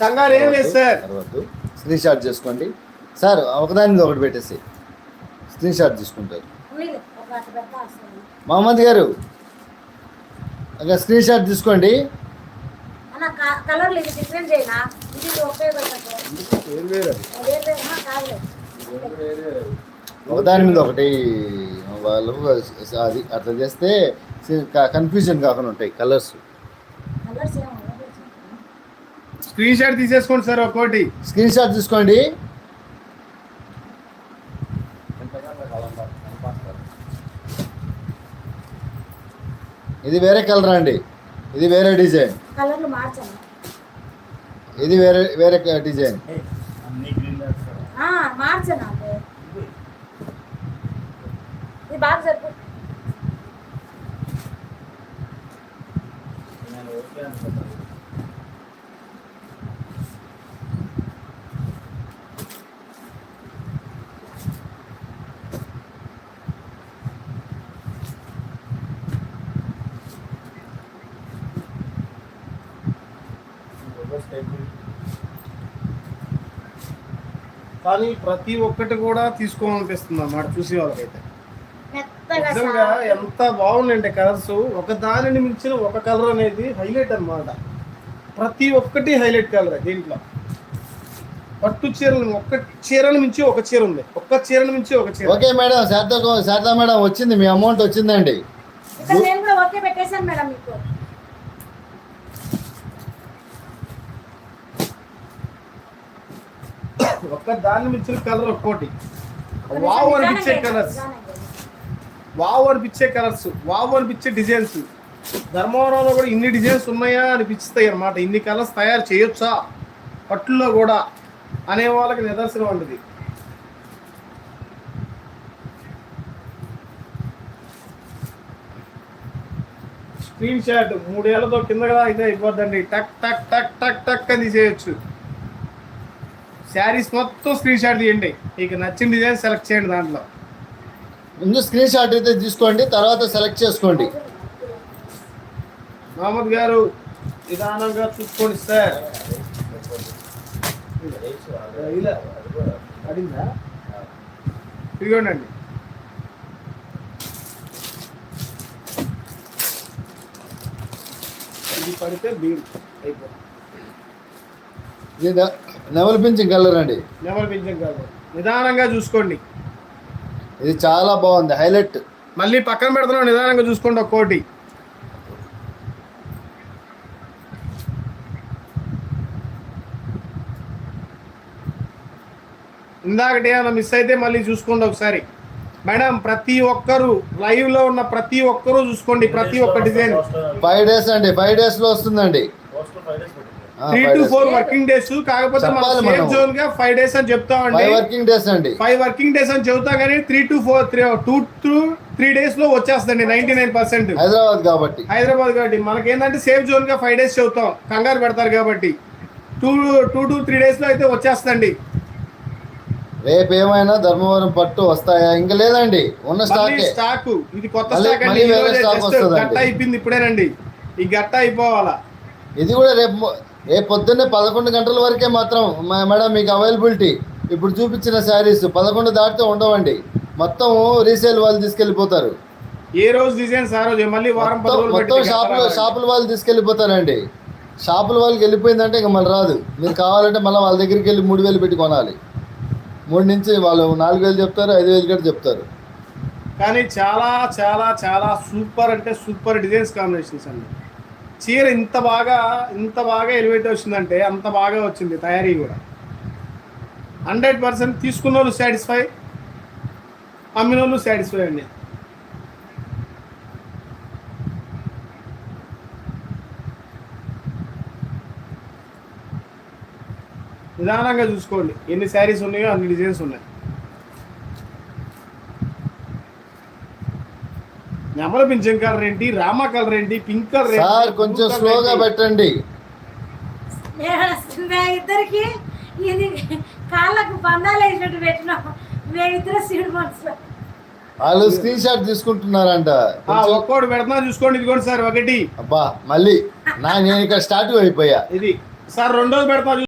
కంగారు ఏం లేదు సార్. తర్వాత స్క్రీన్ షాట్ చేసుకోండి. సార్ ఒకదాని మీద ఒకటి పెట్టేసి స్క్రీన్ షాట్ తీసుకుంటారు. మహమ్మద్ గారు ఒక స్క్రీన్ షాట్ తీసుకోండి. ఒకదాని మీద ఒకటి వాళ్ళు అది అట్లా చేస్తే కన్ఫ్యూజన్ కాకుండా ఉంటాయి కలర్స్ కలర్స్ ఏమో స్క్రీన్ షాట్ తీసేసుకోండి సార్ ఒక్కోటి. స్క్రీన్ షాట్ తీసుకోండి. ఇది వేరే కలర్ అండి. ఇది వేరే డిజైన్. ఇది వేరే వేరే డిజైన్. ఆ, మార్చాను అదే ఇది బాగా కానీ ప్రతి ఒక్కటి కూడా తీసుకోవాలనిపిస్తుంది అన్నమాట చూసే వాళ్ళకైతే. నిజంగా. ఎంత బాగుందంటే కలర్స్. ఒక దానిని మించిన ఒక కలర్ అనేది హైలైట్ అన్నమాట. ప్రతి ఒక్కటి హైలైట్ కలర్ దీంట్లో. పట్టు చీరలు ఒక్క చీరను మించి ఒక చీర ఉంది. ఒక్క చీరను మించి ఒక చీర. Okay madam Sharada Sharada madam వచ్చింది. మీ అమౌంట్ వచ్చిందండి. ఇక్కడ నేను కూడా ఓకే పెట్టేశాను మేడం మీకు. ఒక్క దాన్ని మించిన కలర్ ఒక్కోటి వావ్ అనిపించే కలర్స్ వావ్ అనిపించే కలర్స్ వావ్ అనిపించే డిజైన్స్ ధర్మవరంలో కూడా ఇన్ని డిజైన్స్ ఉన్నాయా అనిపిస్తాయి అన్నమాట. ఇన్ని కలర్స్ తయారు చేయొచ్చా? పట్టుల్లో కూడా అనే వాళ్ళకి నిదర్శనం వంటిది స్క్రీన్ షాట్ మూడేళ్ళతో కింద కదా అయితే అయిపోద్దండి. టక్ టక్ టక్ టక్ టక్ అని తీసేయచ్చు. శారీస్ మొత్తం స్క్రీన్ షాట్ తీయండి. మీకు నచ్చిన డిజైన్ సెలెక్ట్ చేయండి దాంట్లో. ముందు స్క్రీన్ షాట్ అయితే తీసుకోండి తర్వాత సెలెక్ట్ చేసుకోండి. మహమ్మద్ గారు నిదానంగా చూసుకోండి సార్. ఇలా. అడిందా ఇదిగోండి ఇది పడితే ఇది. నె- నెమలి పింఛన్ కలర్ అండి. నెమలి పింఛం కాదు నిదానంగా చూసుకోండి. ఇది చాలా బాగుంది హైలైట్ మళ్ళీ పక్కన పెడుతున్నాం నిదానంగా చూసుకోండి ఒక్కోటి ఇందాకటి ఏమైనా మిస్ అయితే మళ్ళీ చూసుకోండి ఒకసారి. మేడం ప్రతి ఒక్కరు లైవ్లో ఉన్న ప్రతి ఒక్కరూ చూసుకోండి ప్రతి ఒక్క డిజైన్ ఫైవ్ డేస్ అండి ఫైవ్ డేస్లో వస్తుందండి. Three two. Four working days కాకపోతే మనం సేఫ్. జోన్గా ఫైవ్ డేస్ అని చెప్తామండి. వర్కింగ్ డేస్ అండి. ఫైవ్ వర్కింగ్ డేస్ అని చెబుతా కానీ three two four three two two three డేస్లో వచ్చేస్తుంది నైన్టీ నైన్ పర్సెంట్ హైదరాబాద్ కాబట్టి. హైదరాబాద్ కాబట్టి మనకేంటంటే సేఫ్ జోన్గా ఫైవ్ డేస్ చెబుతాం. కంగారు పెడతారు కాబట్టి. టూ టూ టు త్రీ డేస్లో అయితే వచ్చేస్తండి రేపు ఏమైనా ధర్మవరం పట్టు వస్తాయా? ఇంకా లేదండి. ఉన్న స్టాకే స్టాక్ ఇది కొత్త స్టాక్ అండి. గట్ట అయిపోయింది ఇప్పుడేనండి. ఈ గట్ట అయిపోవాలా. ఇది కూడా రేపు రేపు పొద్దున్నే పదకొండు గంటల వరకే మాత్రం మేడం మీకు అవైలబిలిటీ ఇప్పుడు చూపించిన శారీస్ పదకొండు దాటితే ఉండవండి. మొత్తం రీసేల్ వాళ్ళు తీసుకెళ్ళిపోతారు. ఏ రోజు డిజైన్స్ ఆ రోజు? మళ్ళీ వారం మొత్తం షాపులు షాపుల వాళ్ళు తీసుకెళ్ళిపోతారండి. షాపుల వాళ్ళకి వెళ్ళిపోయిందంటే ఇంకా మళ్ళీ రాదు. మీరు కావాలంటే మళ్ళీ వాళ్ళ దగ్గరికి వెళ్ళి మూడు వేలు పెట్టి కొనాలి. మూడు నుంచి వాళ్ళు నాలుగు వేలు చెప్తారు ఐదు వేలు కూడా చెప్తారు. కానీ చాలా చాలా చాలా సూపర్ అంటే సూపర్ డిజైన్స్ కాంబినేషన్స్ అండి. చీర ఇంత బాగా ఇంత బాగా ఎలివేట్ వచ్చిందంటే అంత బాగా వచ్చింది తయారీ కూడా. హండ్రెడ్ పర్సెంట్ తీసుకున్న వాళ్ళు సాటిస్ఫై అమ్మిన వాళ్ళు సాటిస్ఫై అండి. నిదానంగా చూసుకోండి. ఎన్ని శారీస్ ఉన్నాయో అన్ని డిజైన్స్ ఉన్నాయి. నెమల పింఛన్ కలర్ ఏంటి రామ కలర్ ఏంటి పింక్ కలర్ సార్ కొంచెం స్లోగా? పెట్టండి. ఇద్దరికి? ఇది కాళ్ళకు బంధాలు వేసినట్టు పెట్టినాం. మేమిద్దరు సీడ్ మనసులో వాళ్ళు స్క్రీన్ షాట్ తీసుకుంటున్నారంట. ఒక్కోటి పెడుతున్నా చూసుకోండి ఇదిగోండి సార్ ఒకటి. అబ్బా మళ్ళీ నా నేను ఇక్కడ స్టార్ట్ అయిపోయా. ఇది. సార్ రెండోది పెడతా